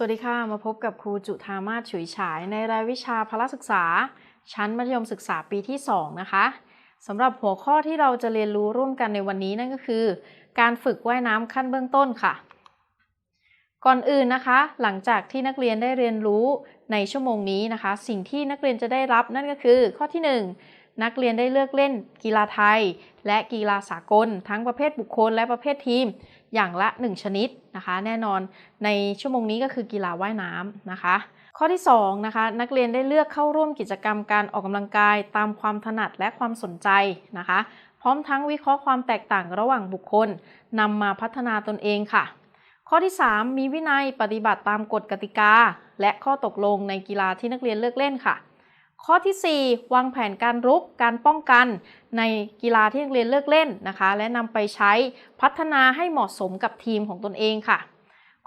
สวัสดีค่ะ มาพบกับครูจุธามาศฉุยฉายในรายวิชาพละศึกษา ชั้นมัธยมศึกษาปีที่ 2 นะคะสำหรับหัวข้อที่เราจะเรียนรู้ร่วมกันในวันนี้นั่นก็คือ การฝึกว่ายน้ำขั้นเบื้องต้นค่ะ ก่อนอื่นนะคะ หลังจากที่นักเรียนได้เรียนรู้ในชั่วโมงนี้นะคะ สิ่งที่นักเรียนจะได้รับนั่นก็คือ ข้อที่ 1 นักเรียนได้เลือกเล่นกีฬาไทย และกีฬาสากล ทั้งประเภทบุคคลและประเภททีม อย่างละ 1 ชนิดนะคะ แน่นอนในชั่วโมงนี้ก็คือกีฬาว่ายน้ำนะคะ ข้อที่2นะคะนักเรียนได้เลือกเข้าร่วมกิจกรรมการออกกำลังกายตามความถนัดและความสนใจนะคะ พร้อมทั้งวิเคราะห์ความแตกต่างระหว่างบุคคลนำมาพัฒนาตนเองค่ะ ข้อที่ 3 มีวินัยปฏิบัติตามกฎกติกา และข้อตกลงในกีฬาที่นักเรียนเลือกเล่นค่ะ ข้อที่ 4 วางแผนการรุกการป้องกัน ในกีฬาที่นักเรียนเลือกเล่นนะคะ และนำไปใช้พัฒนาให้เหมาะสมกับทีมของตนเองค่ะ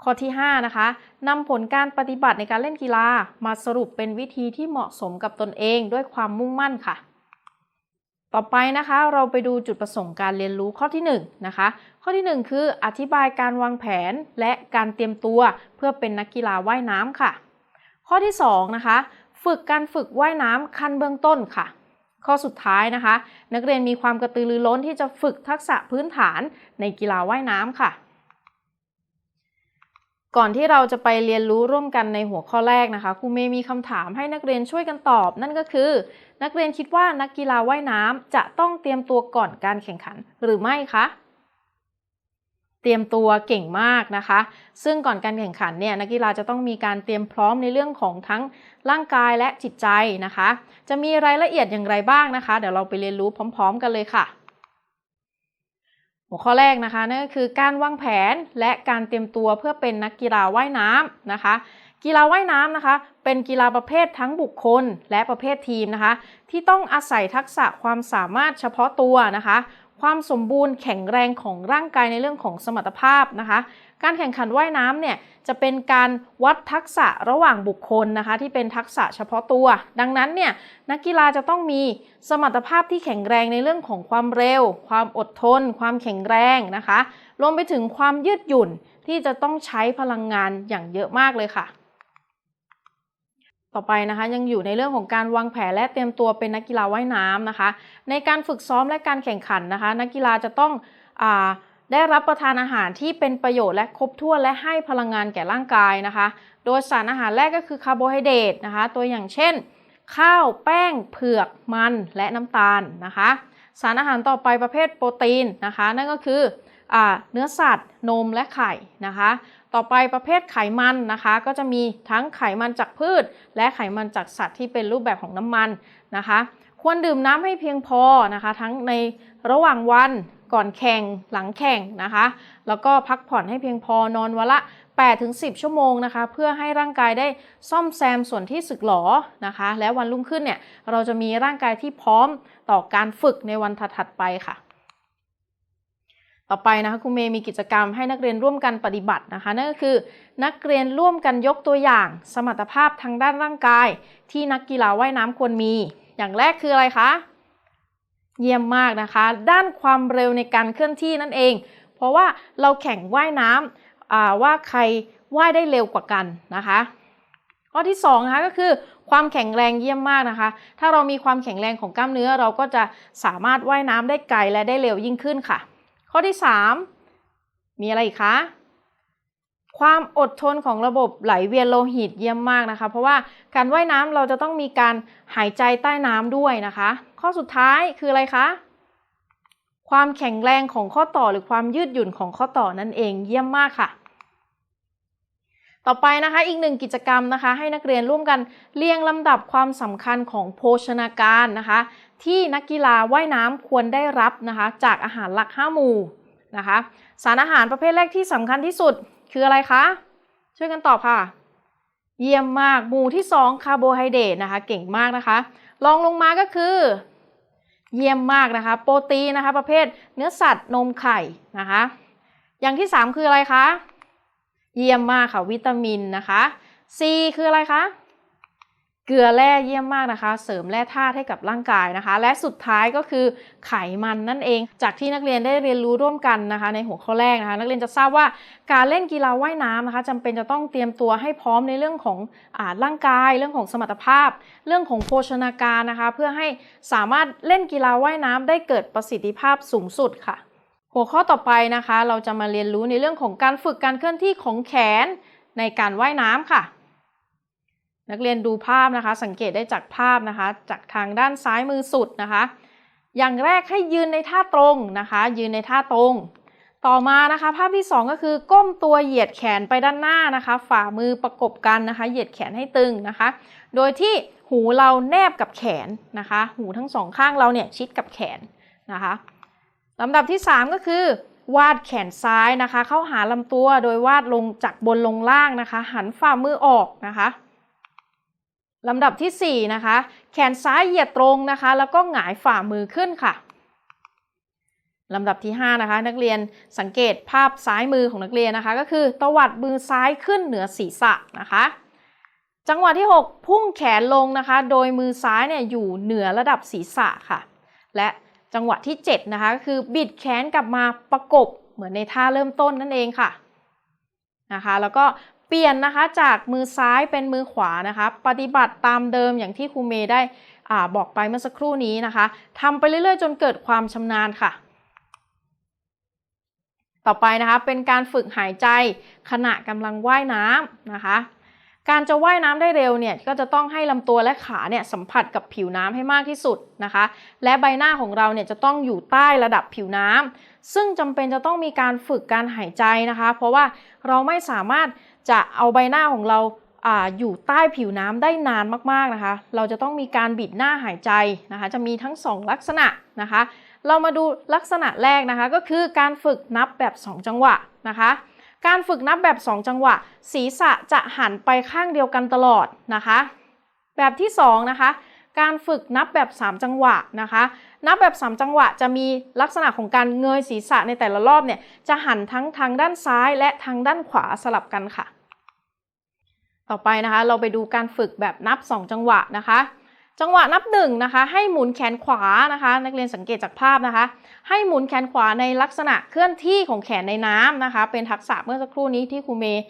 ข้อที่ 5 นะคะนำผลการปฏิบัติในการเล่นกีฬามาสรุปเป็นวิธีที่เหมาะสมกับตนเองด้วยความมุ่งมั่นค่ะ ต่อไปนะคะเราไปดูจุดประสงค์การเรียนรู้ข้อที่1นะคะข้อที่ 1 คืออธิบายการวางแผนและการเตรียมตัวเพื่อเป็นนักกีฬาว่ายน้ำค่ะ ข้อที่2นะคะ ฝึกการฝึกว่ายน้ำขั้นเบื้องต้นค่ะ ข้อสุดท้ายนะคะ นักเรียนมีความกระตือรือร้นที่จะฝึกทักษะพื้นฐานในกีฬาว่ายน้ำค่ะ ก่อนที่เราจะไปเรียนรู้ร่วมกันในหัวข้อแรกนะคะครูเมย์มีคำถามให้นักเรียนช่วยกันตอบ นั่นก็คือ นักเรียนคิดว่านักกีฬาว่ายน้ำจะต้องเตรียมตัวก่อนการแข่งขันหรือไม่คะ เตรียมตัวเก่งมากนะคะ ซึ่งก่อนการแข่งขันเนี่ยนักกีฬาจะต้องมีการเตรียมพร้อมในเรื่องของทั้งร่างกายและจิตใจนะคะ จะมีรายละเอียดอย่างไรบ้างนะคะ เดี๋ยวเราไปเรียนรู้พร้อม ๆ กันเลยค่ะ หัวข้อแรกนะคะนั่นก็คือการวางแผนและการเตรียมตัวเพื่อเป็นนักกีฬาว่ายน้ำนะคะกีฬาว่ายน้ำนะคะ เป็นกีฬาประเภททั้งบุคคลและประเภททีมนะคะ ที่ต้องอาศัยทักษะความสามารถเฉพาะตัวนะคะ ความสมบูรณ์แข็งแรงของร่างกายในเรื่องของสมรรถภาพนะคะ การแข่งขันว่ายน้ำเนี่ยจะเป็นการวัดทักษะระหว่างบุคคลนะคะ ที่เป็นทักษะเฉพาะตัว ดังนั้นเนี่ยนักกีฬาจะต้องมีสมรรถภาพที่แข็งแรงในเรื่องของความเร็ว ความอดทน ความแข็งแรงนะคะ รวมไปถึงความยืดหยุ่นที่จะต้องใช้พลังงานอย่างเยอะมากเลยค่ะ ต่อไปนะคะยังอยู่ในเรื่องของการวางแผนและเตรียมตัวเป็นนักกีฬาว่ายน้ำนะคะ ในการฝึกซ้อมและการแข่งขันนะคะ นักกีฬาจะต้องอได้รับประทานอาหารที่เป็นประโยชน์และครบถ้วนและให้พลังงานแก่ร่างกายนะคะ โดยสารอาหารแรกก็คือคาร์โบไฮเดรตนะคะ ตัวอย่างเช่น ข้าวแป้งเผือกมันและน้ำตาลนะคะ สารอาหารต่อไปประเภทโปรตีนนะคะ นั่นก็คืออเนื้อสัตว์นมและไข่นะคะ ต่อไปประเภทไขมันนะคะ ก็จะมีทั้งไขมันจากพืช และไขมันจากสัตว์ที่เป็นรูปแบบของน้ำมันนะคะ ควรดื่มน้ำให้เพียงพอนะคะ ทั้งในระหว่างวันก่อนแข่งหลังแข่งนะคะ แล้วก็พักผ่อนให้เพียงพอนอนวันละ 8-10 ชั่วโมงนะคะ เพื่อให้ร่างกายได้ซ่อมแซมส่วนที่สึกหรอนะคะ และวันรุ่งขึ้นเนี่ยเราจะมีร่างกายที่พร้อมต่อการฝึกในวันถัดๆไปค่ะ ต่อไปนะคะครูเมย์มีกิจกรรมให้นักเรียนร่วมกันปฏิบัตินะคะนั่นก็คือ นักเรียนร่วมกันยกตัวอย่าง สมรรถภาพทางด้านร่างกาย ที่นักกีฬาว่ายน้ำควรมี อย่างแรกคืออะไรคะเยี่ยมมากนะคะ ด้านความเร็วในการเคลื่อนที่นั่นเอง เพราะว่าเราแข่งว่ายน้ำว่าใครว่ายได้เร็วกว่ากันนะคะข้อที่2นะคะก็คือความแข็งแรงเยี่ยมมากนะคะ ถ้าเรามีความแข็งแรงของกล้ามเนื้อเราก็จะสามารถว่ายน้ำได้ไกลและได้เร็วยิ่งขึ้นค่ะ ข้อที่ 3 มีอะไรอีกคะ ความอดทนของระบบไหลเวียนโลหิตเยี่ยมมากนะคะ เพราะว่าการว่ายน้ำเราจะต้องมีการหายใจใต้น้ำด้วยนะคะ ข้อสุดท้ายคืออะไรคะ ความแข็งแรงของข้อต่อหรือความยืดหยุ่นของข้อต่อนั่นเองเยี่ยมมากค่ะต่อไปนะคะอีกหนึ่งกิจกรรมนะคะ ให้นักเรียนร่วมกันเรียงลำดับความสำคัญของโภชนาการนะคะ ที่นักกีฬาว่ายน้ำควรได้รับนะคะจากอาหารหลัก 5 หมู่นะคะสารอาหารประเภทแรกที่สำคัญที่สุดคืออะไรคะ ช่วยกันตอบค่ะ เยี่ยมมากหมู่ที่ 2 คาร์โบไฮเดรตนะคะ เก่งมากนะคะรองลงมาก็คือ เยี่ยมมากนะคะ โปรตีนนะคะ ประเภทเนื้อสัตว์นมไข่นะคะ อย่างที่ 3 คืออะไรคะ เยี่ยมมากค่ะวิตามินนะคะ C คืออะไรคะ เกลือแร่เยี่ยมมากนะคะ เสริมแร่ธาตุให้กับร่างกายนะคะ และสุดท้ายก็คือไขมันนั่นเอง จากที่นักเรียนได้เรียนรู้ร่วมกันนะคะ ในหัวข้อแรกนะคะ นักเรียนจะทราบว่าการเล่นกีฬาว่ายน้ำนะคะจำเป็นจะต้องเตรียมตัวให้พร้อมในเรื่องของอาร่างกาย เรื่องของสมรรถภาพ เรื่องของโภชนาการนะคะ เพื่อให้สามารถเล่นกีฬาว่ายน้ำได้เกิดประสิทธิภาพสูงสุดค่ะ หัวข้อต่อไปนะคะ เราจะมาเรียนรู้ในเรื่องของการฝึกการเคลื่อนที่ของแขนในการว่ายน้ำค่ะ นักเรียนดูภาพนะคะ สังเกตได้จากภาพนะคะ จากทางด้านซ้ายมือสุดนะคะ อย่างแรกให้ยืนในท่าตรงนะคะ ยืนในท่าตรง ต่อมานะคะ ภาพที่ 2 ก็คือก้มตัวเหยียดแขนไปด้านหน้านะคะ ฝ่ามือประกบกันนะคะ เหยียดแขนให้ตึงนะคะ โดยที่หูเราแนบกับแขนนะคะ หูทั้งสองข้างเราเนี่ยชิดกับแขนนะคะลำดับที่ 3 ก็คือ วาดแขนซ้ายนะคะ เข้าหาลำตัวโดยวาดลงจากบนลงล่างนะคะ หันฝ่ามือออกนะคะ ลำดับที่ 4 นะคะ แขนซ้ายเหยียดตรงนะคะ แล้วก็หงายฝ่ามือขึ้นค่ะลำดับที่ 5 นะคะ นักเรียนสังเกตภาพซ้ายมือของนักเรียนนะคะ ก็คือตวัดมือซ้ายขึ้นเหนือศีรษะนะคะ จังหวะที่ 6 พุ่งแขนลงนะคะ โดยมือซ้ายเนี่ยอยู่เหนือระดับศีรษะค่ะ และจังหวะที่ 7 นะคะก็คือบิดแขนกลับมาประกบเหมือนในท่าเริ่มต้นนั่นเองค่ะนะคะ แล้วก็ ปลี่ยนนะคะจากมือซ้ายเป็นมือขวานะคะ ปฏิบัติตามเดิมอย่างที่ครูเมย์ได้อบอกไปเมื่อสักครู่นี้นะคะทำไปเรื่อยๆ จนเกิดความชำนาญค่ะ ต่อไปนะคะเป็นการฝึกหายใจขณะกำลังว่ายน้ำนะคะ การจะว่ายน้ำได้เร็วเนี่ยก็จะต้องให้ลำตัวและขาเนี่ยสัมผัสกับผิวน้ำให้มากที่สุดนะคะ และใบหน้าของเราเนี่ยจะต้องอยู่ใต้ระดับผิวน้ำซึ่งจำเป็นจะต้องมีการฝึกการหายใจนะคะ เพราะว่าเราไม่สามารถ จะเอาใบหน้าของเราออยู่ใต้ผิวน้ำได้นานมากๆนะคะ เราจะต้องมีการบิดหน้าหายใจนะคะ จะมีทั้ง 2 ลักษณะนะคะ เรามาดูลักษณะแรกนะคะก็คือการฝึกนับแบบ 2 จังหวะนะคะการฝึกนับแบบ 2 จังหวะ ศีรษะจะหันไปข้างเดียวกันตลอดนะคะ แบบที่ 2 นะคะ การฝึกนับแบบ 3 จังหวะนะคะ นับแบบ 3 จังหวะจะมีลักษณะของการเงยศีรษะในแต่ละรอบเนี่ยจะหันทั้งทางด้านซ้ายและทางด้านขวาสลับกันค่ะ ต่อไปนะคะเราไปดูการฝึกแบบนับ 2 จังหวะนะคะ จังหวะนับ1นะคะ ให้หมุนแขนขวานะคะ นักเรียนสังเกตจากภาพนะคะ ให้หมุนแขนขวาในลักษณะเคลื่อนที่ของแขนในน้ำนะคะ เป็นทักษะเมื่อสักครู่นี้ที่ครูเมย์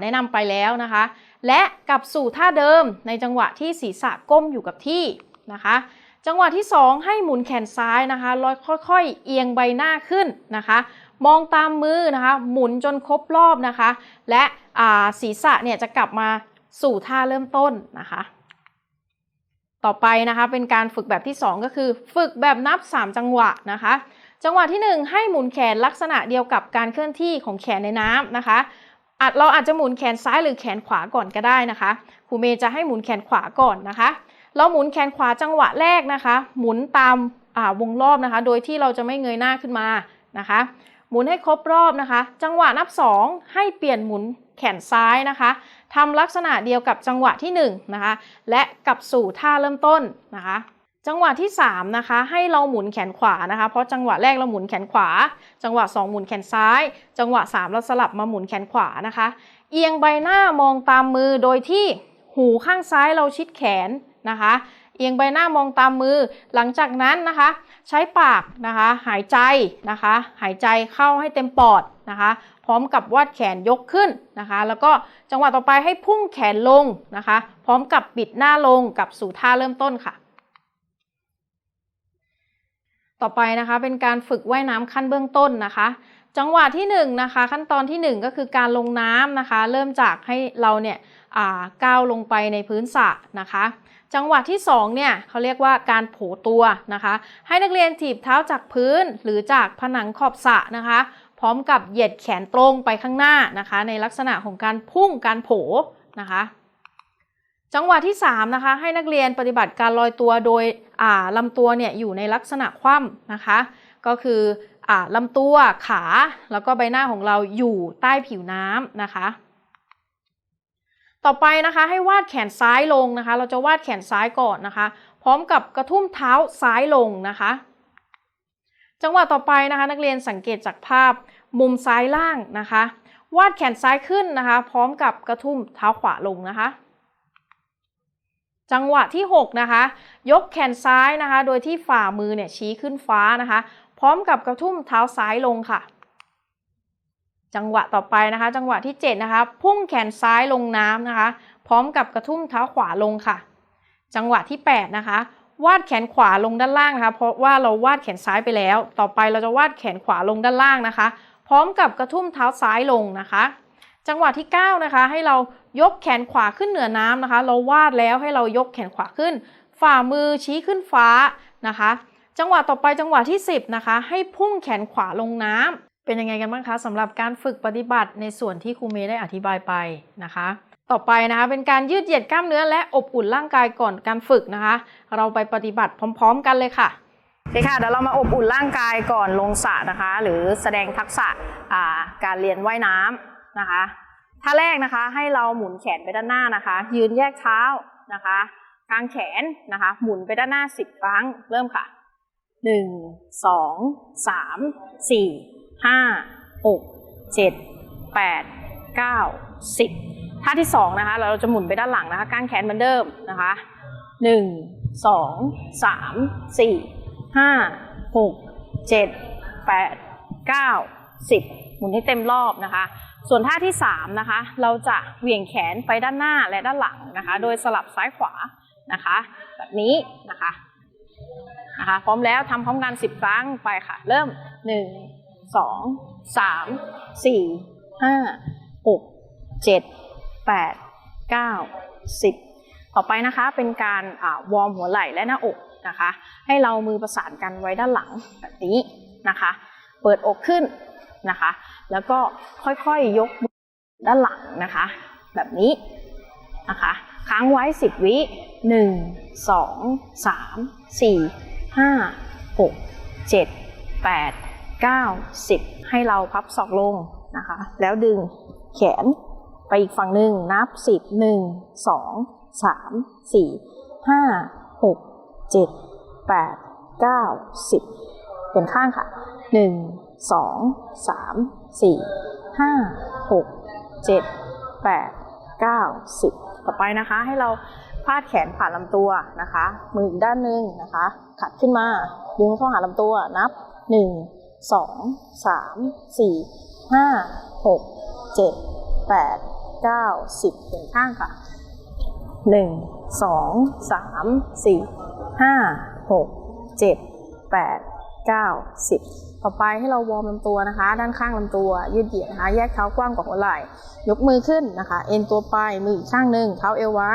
แนะนำไปแล้วนะคะ และกลับสู่ท่าเดิมในจังหวะที่ศีรษะก้มอยู่กับที่นะคะ จังหวะที่ 2 ให้หมุนแขนซ้ายนะคะลอยค่อยๆ เอียงใบหน้าขึ้นนะคะ มองตามมือนะคะ หมุนจนครบรอบนะคะ และศีรษะเนี่ยจะกลับมาสู่ท่าเริ่มต้นนะคะ ต่อไปนะคะเป็นการฝึกแบบที่ 2 ก็คือ ฝึกแบบนับ 3 จังหวะนะคะ จังหวะที่ 1 ให้หมุนแขนลักษณะเดียวกับการเคลื่อนที่ของแขนในน้ำนะคะอาจเราอาจจะหมุนแขนซ้ายหรือแขนขวาก่อนก็ได้นะคะครูเมย์จะให้หมุนแขนขวาก่อนนะคะ เราหมุนแขนขวาจังหวะแรกนะคะ หมุนตามวงรอบนะคะ โดยที่เราจะไม่เงยหน้าขึ้นมานะคะ หมุนให้ครบรอบนะคะ จังหวะนับ 2 ให้เปลี่ยนหมุนแขนซ้ายนะคะ ทำลักษณะเดียวกับจังหวะที่1นะคะ และกลับสู่ท่าเริ่มต้นนะคะ จังหวะที่3นะคะ ให้เราหมุนแขนขวานะคะ เพราะจังหวะแรกเราหมุนแขนขวา จังหวะ 2 หมุนแขนซ้าย จังหวะ 3 เราสลับมาหมุนแขนขวานะคะ เอียงใบหน้ามองตามมือโดยที่หูข้างซ้ายเราชิดแขนนะคะ เอียงใบหน้ามองตามมือ หลังจากนั้นนะคะ ใช้ปากนะคะ หายใจนะคะ หายใจเข้าให้เต็มปอดนะคะ พร้อมกับวาดแขนยกขึ้นนะคะ แล้วก็จังหวะต่อไปให้พุ่งแขนลงนะคะ พร้อมกับปิดหน้าลงกับสู่ท่าเริ่มต้นค่ะ ต่อไปนะคะเป็นการฝึกว่ายน้ำขั้นเบื้องต้นนะคะ จังหวะที่1นนะคะขั้นตอนที่ 1 ก็คือการลงน้ำนะคะ เริ่มจากให้เราเนี่ยก้าวลงไปในพื้นสระนะคะจังหวะที่2เนี่ยเขาเรียกว่าการโผตัวนะคะ ให้นักเรียนถีบเท้าจากพื้นหรือจากผนังขอบสระนะคะ พร้อมกับเหยียดแขนตรงไปข้างหน้านะคะ ในลักษณะของการพุ่งการโผนะคะ จังหวะที่3นะคะให้นักเรียนปฏิบัติการลอยตัวโดยลำตัวเนี่ยอยู่ในลักษณะคว่ำนะคะ ก็คืออลำตัวขาแล้วก็ใบหน้าของเราอยู่ใต้ผิวน้ำนะคะ ต่อไปนะคะให้วาดแขนซ้ายลงนะคะ เราจะวาดแขนซ้ายก่อนนะคะ พร้อมกับกระทุ่มเท้าซ้ายลงนะคะ จังหวะต่อไปนะคะนักเรียนสังเกตจากภาพมุมซ้ายล่างนะคะ วาดแขนซ้ายขึ้นนะคะ พร้อมกับกระทุ่มเท้าขวาลงนะคะ จังหวะที่ 6 นะคะ ยกแขนซ้ายนะคะ โดยที่ฝ่ามือเนี่ยชี้ขึ้นฟ้านะคะ พร้อมกับกระทุ่มเท้าซ้ายลงค่ะ จังหวะต่อไปนะคะ จังหวะที่ 7 นะคะ พุ่งแขนซ้ายลงน้ำนะคะ พร้อมกับกระทุ่มเท้าขวาลงค่ะ จังหวะที่ 8 นะคะ วาดแขนขวาลงด้านล่างนะคะ เพราะว่าเราวาดแขนซ้ายไปแล้ว ต่อไปเราจะวาดแขนขวาลงด้านล่างนะคะ พร้อมกับกระทุ่มเท้าซ้ายลงนะคะ จังหวะที่ 9 นะคะ ให้เรายกแขนขวาขึ้นเหนือน้ำนะคะ เราวาดแล้วให้เรายกแขนขวาขึ้น ฝ่ามือชี้ขึ้นฟ้านะคะ จังหวะต่อไปจังหวะที่ 10 นะคะ ให้พุ่งแขนขวาลงน้ำเป็นยังไงกันบ้างคะสำหรับการฝึกปฏิบัติในส่วนที่ครูเมย์ได้อธิบายไปนะคะ ต่อไปนะคะเป็นการยืดเหยียดกล้ามเนื้อและอบอุ่นร่างกายก่อนการฝึกนะคะ เราไปปฏิบัติพร้อม ๆ กันเลยค่ะใช่ค่ะเดี๋ยวเรามาอบอุ่นร่างกายก่อนลงสระนะคะ หรือแสดงทักษะการเรียนว่ายน้ำนะคะท่าแรกนะคะให้เราหมุนแขนไปด้านหน้านะคะ ยืนแยกเท้านะคะกางแขนนะคะ หมุนไปด้านหน้า 10 ครั้งเริ่มค่ะ 1 2 3 4 5 6 7 8 9 10 ท่าที่สองนะคะเราจะหมุนไปด้านหลังนะคะกางแขนเหมือนเดิมนะคะหนึ่งสองสามสี่ห้าหกเจ็ดแปดเก้าสิบหมุนให้เต็มรอบนะคะ ส่วนท่าที่สามนะคะเราจะเหวี่ยงแขนไปด้านหน้าและด้านหลังนะคะ โดยสลับซ้ายขวานะคะ แบบนี้นะคะนะคะพร้อมแล้วทำพร้อมกัน 10 ครั้งไปค่ะ เริ่ม 1 2 3 4 5 6 7 8 9 10 ต่อไปนะคะเป็นการวอร์มหัวไหล่และหน้าอกนะคะ ให้เรามือประสานกันไว้ด้านหลังแบบนี้นะคะ เปิดอกขึ้นนะคะ แล้วก็ค่อยๆยกด้านหลังนะคะ แบบนี้นะคะค้างไว้ 10 วิ 1 2 3 4ห้าหกเจ็ดแปดเก้าสิบให้เราพับศอกลงนะคะ แล้วดึงแขน ไปอีกฝั่งหนึ่งนับสิบหนึ่งสองสามสี่ห้าหกเจ็ดแปดเก้าสิบเป็นข้างค่ะหนึ่งสองสามสี่ห้าหกเจ็ดแปดเก้าสิบต่อไปนะคะให้เราพาดแขนผ่านลำตัวนะคะ มืออีกด้านหนึ่งนะคะ ขัดขึ้นมา ดึงเข้าหาลำตัวนับ 1 2 3 4 5 6 7 8 9 10เป็นข้างค่ะ1 2 3 4 5 6 7 8 9 10ต่อไปให้เราวอร์มลำตัวนะคะ ด้านข้างลำตัว ยืดเหยียดนะคะแยกเท้ากว้างกว่าหัวไหล่ ยกมือขึ้นนะคะ เอ็นตัวไปมืออีกข้างหนึ่งเท้าเอวไว้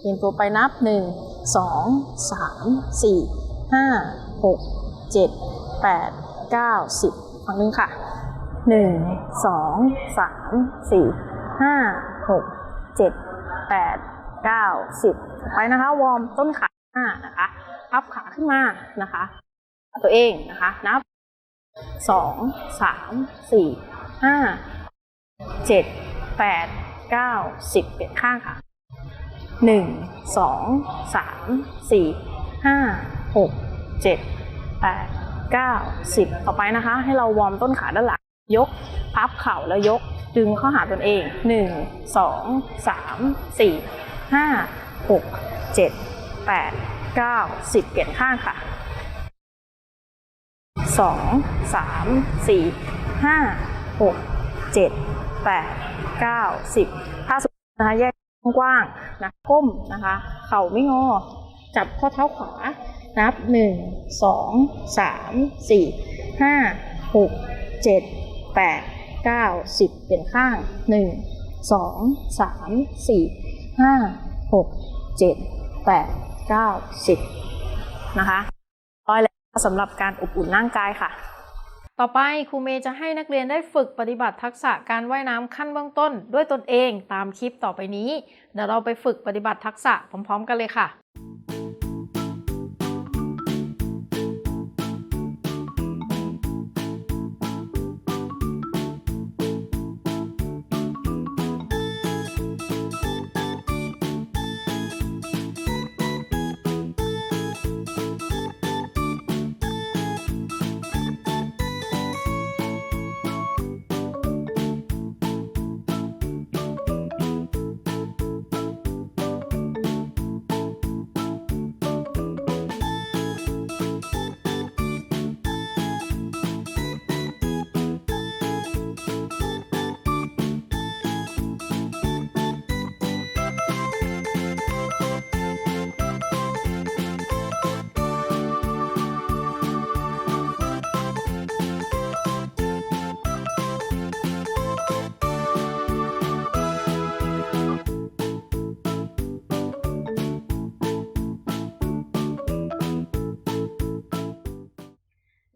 เอียงตัวไปนับ1 2 3 4 5 6 7 8 9 10ฝั่งนึงค่ะ 1 2 3 4 5 6 7 8 9 10ไปนะคะ วอร์มต้นขาหน้านะคะพับขาขึ้นมานะคะ ตัวเองนะคะนับ2 3 4 5 7 8 9 10เปลี่ยนข้างค่ะหนึ่งสองสามสี่ห้าหกเจ็ดแปดเก้าสิบต่อไปนะคะ ให้เราวอร์มต้นขาด้านหลังยกพับเข่าแล้วยก ดึงเข้าหาตนเองหนึ่งสองสามสี่ห้าหกเจ็ดแปดเก้าสิบเปลี่ยนข้างค่ะสองสามสี่ห้าหกเจ็ดแปดเก้าสิบถ้าสุดนะคะแยกกว้างนะก้มนะคะ เข่าไม่งอ จับข้อเท้าขวา นับ 1 2 3 4 5 6 7 8 9 10 เปลี่ยนข้าง 1 2 3 4 5 6 7 8 9 10 นะคะร้อยแล้วสำหรับการอบอุ่นร่างกายค่ะ ต่อไปครูเมย์จะให้นักเรียนได้ฝึกปฏิบัติทักษะการว่ายน้ำขั้นเบื้องต้น ด้วยตนเองตามคลิปต่อไปนี้ เดี๋ยวเราไปฝึกปฏิบัติทักษะพร้อม ๆ กันเลยค่ะ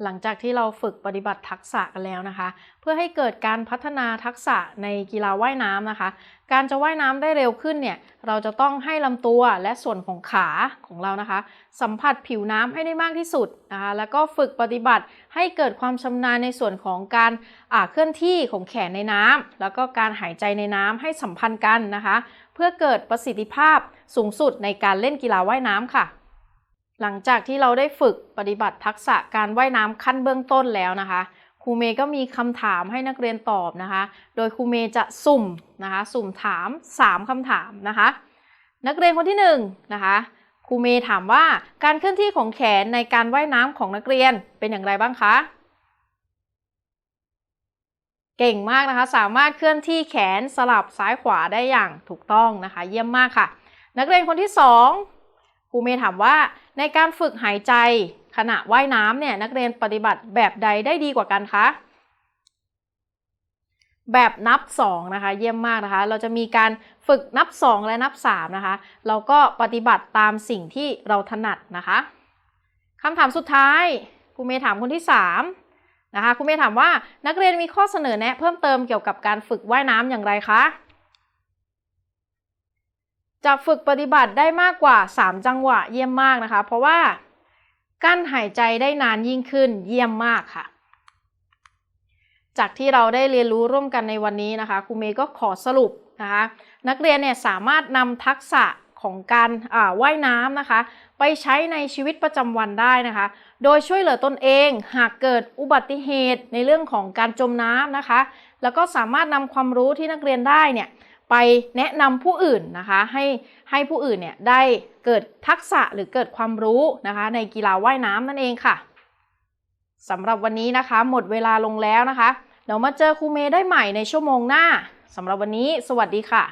หลังจากที่เราฝึกปฏิบัติทักษะกันแล้วนะคะ เพื่อให้เกิดการพัฒนาทักษะในกีฬาว่ายน้ำนะคะ การจะว่ายน้ำได้เร็วขึ้นเนี่ยเราจะต้องให้ลำตัวและส่วนของขาของเรานะคะ สัมผัสผิวน้ำให้ได้มากที่สุดนะคะแล้วก็ฝึกปฏิบัติให้เกิดความชำนาญในส่วนของการอ่าเคลื่อนที่ของแขนในน้ำแล้วก็การหายใจในน้ำให้สัมพันธ์กันนะคะ เพื่อเกิดประสิทธิภาพสูงสุดในการเล่นกีฬาว่ายน้ำค่ะ หลังจากที่เราได้ฝึกปฏิบัติทักษะการว่ายน้ำขั้นเบื้องต้นแล้วนะคะครูเมย์ก็มีคำถามให้นักเรียนตอบนะคะ โดยครูเมย์จะสุ่มนะคะ สุ่มถาม 3คำถามนะคะ นักเรียนคนที่1นงนะคะครูเมย์ถามว่าการเคลื่อนที่ของแขนในการว่ายน้ำของนักเรียนเป็นอย่างไรบ้างคะ เก่งมากนะคะ สามารถเคลื่อนที่แขนสลับซ้ายขวาได้อย่างถูกต้องนะคะ เยี่ยมมากค่ะ นักเรียนคนที่ 2 ครูเมย์ถามว่าในการฝึกหายใจขณะว่ายน้ำเนี่ยนักเรียนปฏิบัติแบบใดได้ดีกว่ากันคะแบบนับ2นะคะเยี่ยมมากนะคะ เราจะมีการฝึกนับ 2 และนับ3นะคะเราก็ปฏิบัติตามสิ่งที่เราถนัดนะคะคำถามสุดท้ายครูเมย์ถามคนที่3นะคะครูเมย์ถามว่านักเรียนมีข้อเสนอแนะเพิ่มเติมเกี่ยวกับการฝึกว่ายน้ำอย่างไรคะ จะฝึกปฏิบัติได้มากกว่า 3 จังหวะเยี่ยมมากนะคะ เพราะว่ากั้นหายใจได้นานยิ่งขึ้นเยี่ยมมากค่ะ จากที่เราได้เรียนรู้ร่วมกันในวันนี้นะคะครูเมย์ก็ขอสรุปนะคะ นักเรียนเนี่ยสามารถนำทักษะของการว่ายน้ำนะคะ ไปใช้ในชีวิตประจำวันได้นะคะ โดยช่วยเหลือตนเองหากเกิดอุบัติเหตุในเรื่องของการจมน้ำนะคะ แล้วก็สามารถนำความรู้ที่นักเรียนได้เนี่ย ไปแนะนำผู้อื่นนะคะให้ให้ผู้อื่นเนี่ยได้เกิดทักษะหรือเกิดความรู้นะคะในกีฬาว่ายน้ำนั่นเองค่ะสำหรับวันนี้นะคะ หมดเวลาลงแล้วนะคะเดี๋ยวมาเจอครูเมย์ได้ใหม่ในชั่วโมงหน้าสำหรับวันนี้ สวัสดีค่ะ